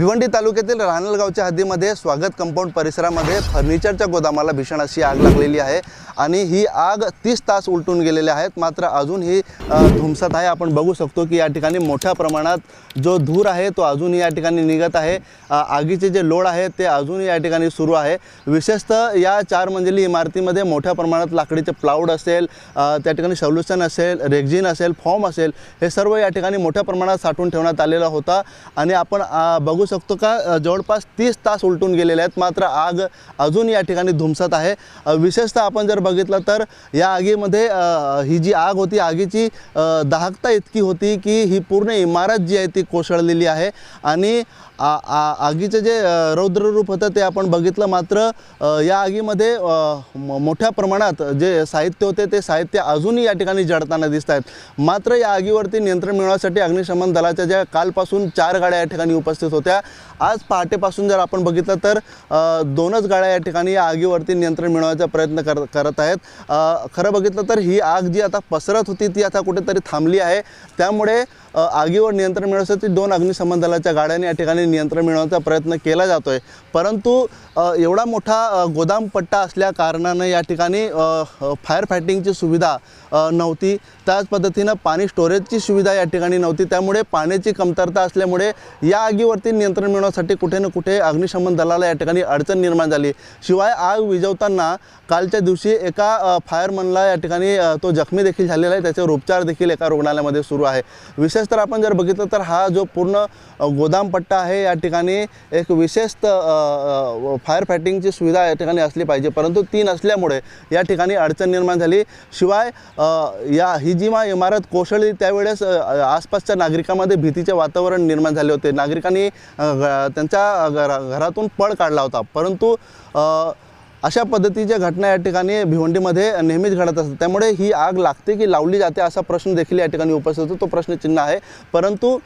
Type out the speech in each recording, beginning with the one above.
भिवंडी तालुक्यातील राहणलगावच्या हद्दीमध्ये स्वागत कंपाऊंड परिसरामध्ये फर्निचरच्या गोदामाला भीषण अशी आग लागलेली आहे आणि ही आग तीस तास उलटून गेलेल्या आहेत मात्र अजून ही धुमसत आहे. आपण बघू शकतो की या ठिकाणी मोठ्या प्रमाणात जो धूर आहे तो अजूनही या ठिकाणी निघत आहे. आगीचे जे लोड आहे ते अजूनही या ठिकाणी सुरू आहे. विशेषतः या चार मंजिली इमारतीमध्ये मोठ्या प्रमाणात लाकडीचे प्लाऊड असेल त्या ठिकाणी सोल्युशन असेल रेग्झिन असेल फॉर्म असेल हे सर्व या ठिकाणी मोठ्या प्रमाणात साठवून ठेवण्यात आलेला होता. आणि आपण बघू शकतो का? जवळपास तीस तास उलटून गेलेले आहेत. मात्र आग अजून या ठिकाणी धुमसत आहे. विशेषतः आपण जर बघितलं तर या आगीमध्ये ही जी आग होती आगीची दाहकता इतकी होती की ही पूर्ण इमारत जी आहे ती कोसळलेली आहे. आणि आ आ आगीचं जे रौद्ररूप होतं ते आपण बघितलं. मात्र या आगीमध्ये मोठ्या प्रमाणात जे साहित्य होते ते साहित्य अजूनही या ठिकाणी जडताना दिसत आहेत. मात्र या आगीवरती नियंत्रण मिळवण्यासाठी अग्निशमन दलाच्या ज्या कालपासून चार गाड्या या ठिकाणी उपस्थित होत्या आज पहाटेपासून जर आपण बघितलं तर दोनच गाड्या या ठिकाणी या आगीवरती नियंत्रण मिळवण्याचा प्रयत्न कर करत आहेत. खरं बघितलं तर ही आग जी आता पसरत होती ती आता कुठेतरी थांबली आहे. त्यामुळे आगीवर नियंत्रण मिळवण्यासाठी दोन अग्निशमन दलाच्या गाड्यांनी या ठिकाणी नियंत्रण मिळवण्याचा प्रयत्न केला जातो आहे परंतु एवढा मोठा गोदाम पट्टा असल्या कारणानं या ठिकाणी फायर फायटिंगची सुविधा नव्हती. त्याच पद्धतीनं पाणी स्टोरेजची सुविधा या ठिकाणी नव्हती. त्यामुळे पाण्याची कमतरता असल्यामुळे या आगीवरती नियंत्रण मिळवण्यासाठी कुठे ना कुठे अग्निशमन दलाला या ठिकाणी अडचण निर्माण झाली. शिवाय आग विझवताना कालच्या दिवशी एका फायरमनला या ठिकाणी तो जखमी देखील झालेला आहे. त्याच्यावर उपचार देखील एका रुग्णालयामध्ये सुरू आहे. विशेष तर आपण जर बघितलं तर हा जो पूर्ण गोदामपट्टा गोदाम पट्टा आहे या ठिकाणी एक विशेष फायर फायटिंगची सुविधा या ठिकाणी असली पाहिजे. परंतु ती नसल्यामुळे या ठिकाणी अडचण निर्माण झाली. शिवाय या ही जी मा इमारत कोसळली त्यावेळेस आसपासच्या नागरिकांमध्ये भीतीचे वातावरण निर्माण झाले होते. नागरिकांनी त्यांच्या घरा घरातून पळ काढला होता. परंतु अशा पद्धतीच्या घटना या ठिकाणी भिवंडीमध्ये नेहमीच घडत असतात. त्यामुळे ही आग लागते की लावली जाते असा प्रश्न देखील या ठिकाणी उपस्थित होतो. तो प्रश्नचिन्ह आहे. परंतु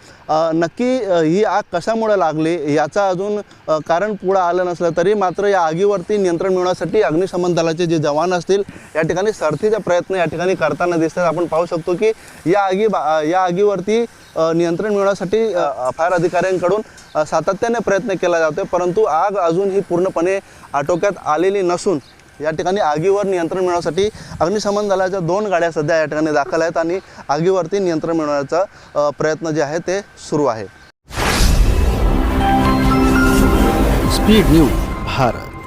नक्की ही आग कशामुळे लागली याचा अजून कारण पुढं आलं नसलं तरी मात्र या आगीवरती नियंत्रण मिळवण्यासाठी अग्निशमन दलाचे जे जवान असतील या ठिकाणी सरतीचे प्रयत्न या ठिकाणी करताना दिसतात. आपण पाहू शकतो की या आगी बा- या आगीवरती नियंत्रण मिळवण्यासाठी फायर अधिकाऱ्यांकडून सातत्याने प्रयत्न केला जातोय. परंतु आग अजून ही पूर्णपणे आटोक्यात आलेली नसून या ठिकाणी आगीवर नियंत्रण मिळवण्यासाठी अग्निशमन दलाच्या दोन गाड्या सध्या या ठिकाणी दाखल आहेत आणि आगीवरती नियंत्रण मिळवण्याचा प्रयत्न जे आहे ते सुरू आहे. Speed news Bharat.